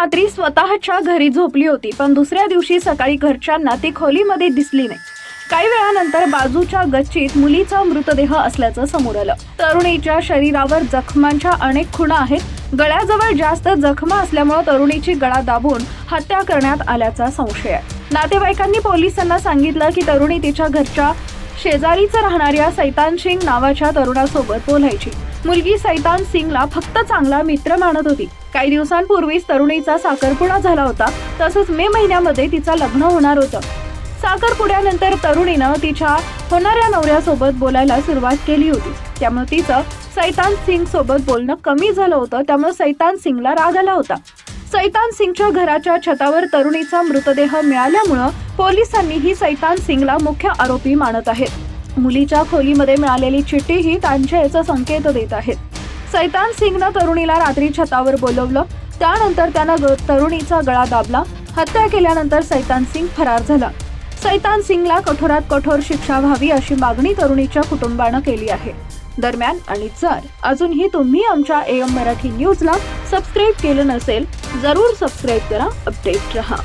रात्री स्वतःच्या घरी झोपली होती पण दुसऱ्या दिवशी सकाळी घरच्यांना ती खोलीमध्ये दिसली नाही. काही वेळानंतर बाजूच्या गच्चीत मुलीचा मृतदेह असल्याचं समोर आलं. तरुणीच्या शरीरावर जखमांच्या अनेक खुणा आहेत. गळ्याजवळ जास्त जखमा असल्यामुळे तरुणीची गळा दाबून हत्या करण्यात आल्याचा संशय आहे. नातेवाईकांनी पोलिसांना सांगितलं की तरुणी तिच्या घरच्या शेजारीच राहणाऱ्या सैतान सिंग नावाच्या तरुणासोबत बोलायची. मुलगी सैतान सिंगला फक्त चांगला मित्र मानत होती. काही दिवसांपूर्वीच तरुणीचा साखरपुडा झाला होता. तसंच मे महिन्यामध्ये तिचं लग्न होणार होतं. साखरपुड्यानंतर तरुणीनं तिच्या होणाऱ्या नवऱ्यासोबत बोलायला सुरुवात केली होती. त्यामुळे तिचं सैतान सिंग सोबत बोलणं कमी झालं होतं. त्यामुळे सैतान सिंगला राग आला होता. सैतान सिंगच्या घराच्या छतावर तरुणीचा मृतदेह मिळाल्यामुळं पोलिसांनीही सैतान सिंगला मुख्य आरोपी मानत आहेत. मुलीच्या खोलीमध्ये मिळालेली चिठ्ठीही त्यांच्या याचा संकेत देत आहेत. सैतान सिंगनं तरुणीला रात्री छतावर बोलवलं. त्यानंतर त्यानं ग- तरुणीचा गळा दाबला. हत्या केल्यानंतर सैतान सिंग फरार झाला. सैतान सिंगला कठोरात कठोर शिक्षा व्हावी अशी मागणी तरुणीच्या कुटुंबानं केली आहे. दरम्यान आणि जर अजूनही तुम्ही आमच्या एम मराठी न्यूजला सबस्क्राईब केलं नसेल जरूर सबस्क्राईब करा अपडेट रहा.